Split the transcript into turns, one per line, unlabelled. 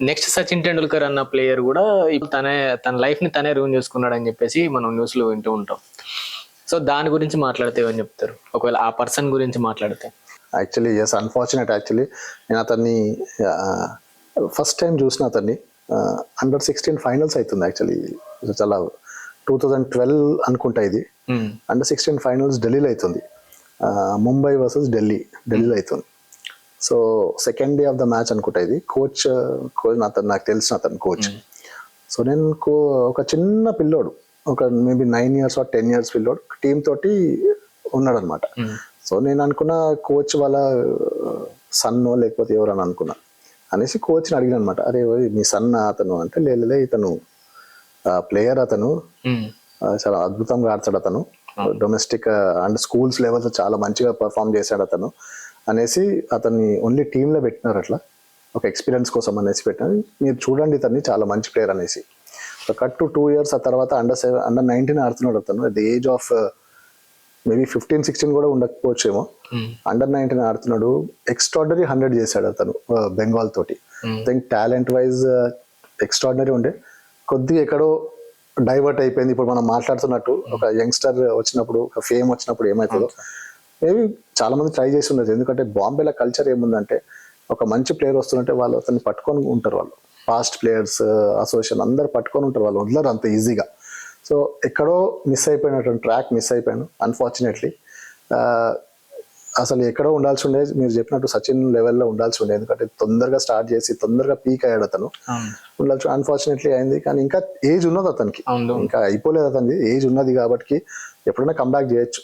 Next Sachin Tendulkar అన్న player కూడా ఇప్పుడు తనే తన లైఫ్ని తనే రూన్ చేసుకున్నాడు అని చెప్పేసి మనం న్యూస్లో వింటూ ఉంటాం. సో దాని గురించి మాట్లాడితే ఏమని చెప్తారు. ఒకవేళ ఆ పర్సన్ గురించి మాట్లాడితే.
యాక్చువల్లీ ఎస్ అన్ఫార్చునేట్ యాక్చువల్లీ నేను అతన్ని ఫస్ట్ టైం చూసిన అతన్ని అండర్ సిక్స్టీన్ ఫైనల్స్ అవుతుంది యాక్చువల్లీ చాలా టూ థౌజండ్ ట్వెల్వ్ అనుకుంటా ఇది. అండర్ సిక్స్టీన్ ఫైనల్స్ ఢిల్లీలో అవుతుంది. ముంబై వర్సెస్ ఢిల్లీ. ఢిల్లీలో అవుతుంది. So second day of the match అనుకుంటా ఇది. కోచ్ కోచ్ అతను నాకు తెలిసిన అతను కోచ్ సో నేను కో- ఒక చిన్న పిల్లోడు. ఒక maybe nine years or ten years పిల్లోడు. టీం తోటి ఉన్నాడు అనమాట సో నేను అనుకున్న కోచ్ వాళ్ళ సన్నో లేకపోతే ఎవరని అనుకున్నా. అనేసి కోచ్ని అడిగిన అనమాట అరే మీ సన్న అతను అంటే లేలే ఇతను ప్లేయర్ అతను. చాలా అద్భుతంగా ఆడతాడు అతను. డొమెస్టిక్ అండ్ స్కూల్స్ లెవెల్స్ చాలా మంచిగా పర్ఫామ్ చేశాడు అతను. అనేసి అతన్ని ఓన్లీ టీంలో పెట్టినారు అట్లా. ఒక ఎక్స్పీరియన్స్ కోసం అనేసి పెట్టినారు. మీరు చూడండి ఇతన్ని చాలా మంచి ప్లేయర్ అనేసి. కట్ టు టూ ఇయర్స్ ఆ తర్వాత అండర్ సెవెన్ అండర్ నైన్టీన్ ఆడుతున్నాడు అతను. At the age of maybe fifteen sixteen కూడా ఉండకపోవచ్చేమో. అండర్ నైన్టీన్ ఆడుతున్నాడు. ఎక్స్ట్రాడనరీ హండ్రెడ్ చేశాడు అతను బెంగాల్ తోటి.
Hmm.
Think talent wise extraordinary ఉండే. కొద్దిగా ఎక్కడో డైవర్ట్ అయిపోయింది. ఇప్పుడు మనం మాట్లాడుతున్నట్టు ఒక యంగ్స్టర్ వచ్చినప్పుడు ఒక ఫేమ్ వచ్చినప్పుడు ఏమవుతుందో మేబీ చాలా మంది ట్రై చేసి ఉండదు ఎందుకంటే బాంబేలో కల్చర్ ఏముందంటే ఒక మంచి ప్లేయర్ వస్తుందంటే వాళ్ళు అతన్ని పట్టుకొని ఉంటారు వాళ్ళు. పాస్ట్ ప్లేయర్స్ అసోసియేషన్ అందరు పట్టుకొని ఉంటారు వాళ్ళు. వదలరు అంత ఈజీగా సో ఎక్కడో మిస్ అయిపోయినటువంటి ట్రాక్ మిస్ అయిపోయాను అన్ఫార్చునేట్లీ అసలు ఎక్కడో ఉండాల్సి ఉండేది మీరు చెప్పినట్టు సచిన్ లెవెల్లో ఉండాల్సి ఉండేది. ఎందుకంటే తొందరగా స్టార్ట్ చేసి తొందరగా పీక్ అయ్యాడు అతను. ఉండాల్సి అన్ఫార్చునేట్లీ అయింది. కానీ ఇంకా ఏజ్ ఉన్నది అతనికి. ఇంకా అయిపోలేదు అతనికి ఏజ్ ఉన్నది కాబట్టి ఎప్పుడైనా కంబ్యాక్ చేయొచ్చు.